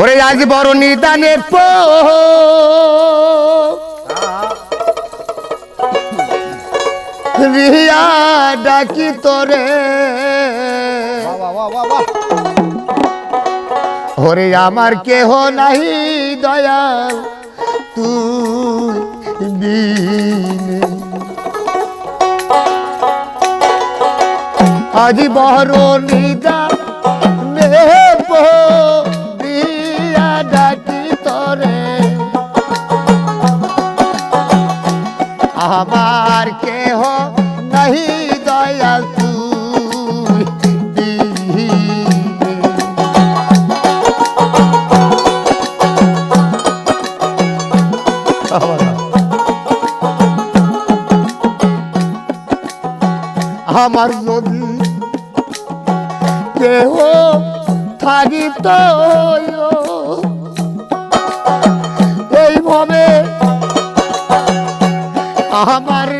ওরে আজ বড় নিদানের পো রিয়া ডাকি তোরে। ওরে আমার কেহ নাহি দয়াল তুই বিনে। আজি বড় নিদা আমার কেহ নাহি দয়াল তুই আমার যদি কেহ থাকিত আমার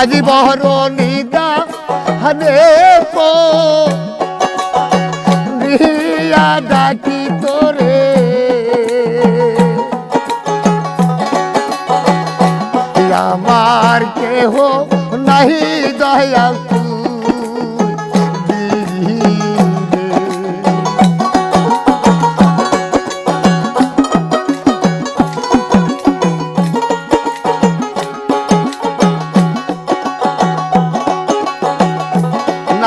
আজি বহর নিদা হনে পো। রিয়া ডাকি তোরে। আমার কেহ নাহি দয়া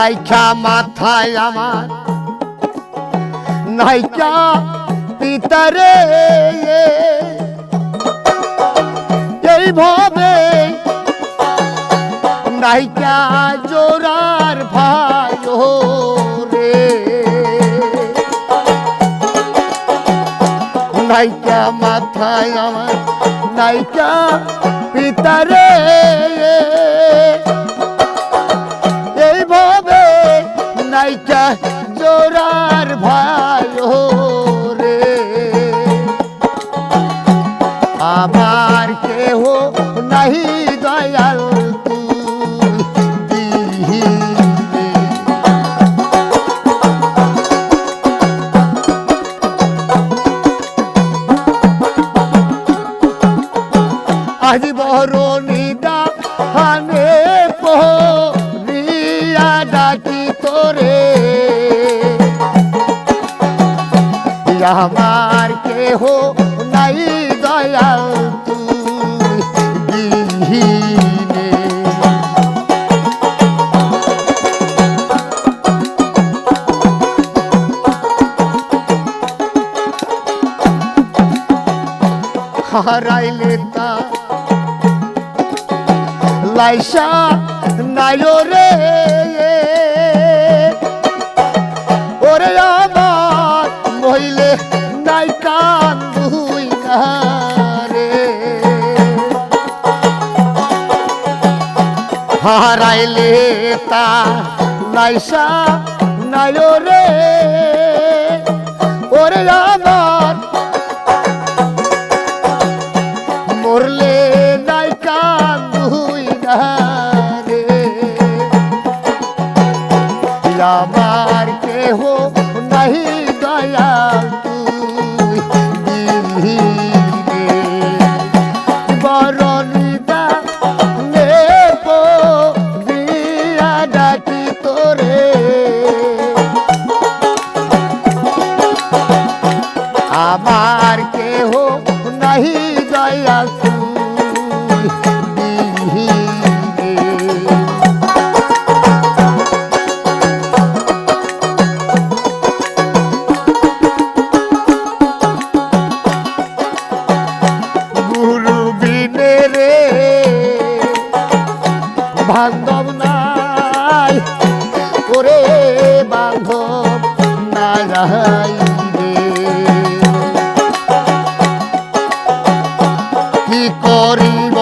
নাইকা মাথায় আমার। নাইকা পিতারে। এইভাবে নাইকা জোরার ভাই রে। নাইকা মাথায় আমার, নাইকা পিতারে। আমার কেহ নাহি দয়াল। আজ বড় হানে পহরিয়া ডাকি তোরে আমার কেহ দিহিনে হারাইলে তা লাইসা নাইলো রে। ওরে আমার হারাইলে তা লাইসা নাইলো রে। ওরে আমার বান্ধব নাই। করে বান্ধব নাই কি করিব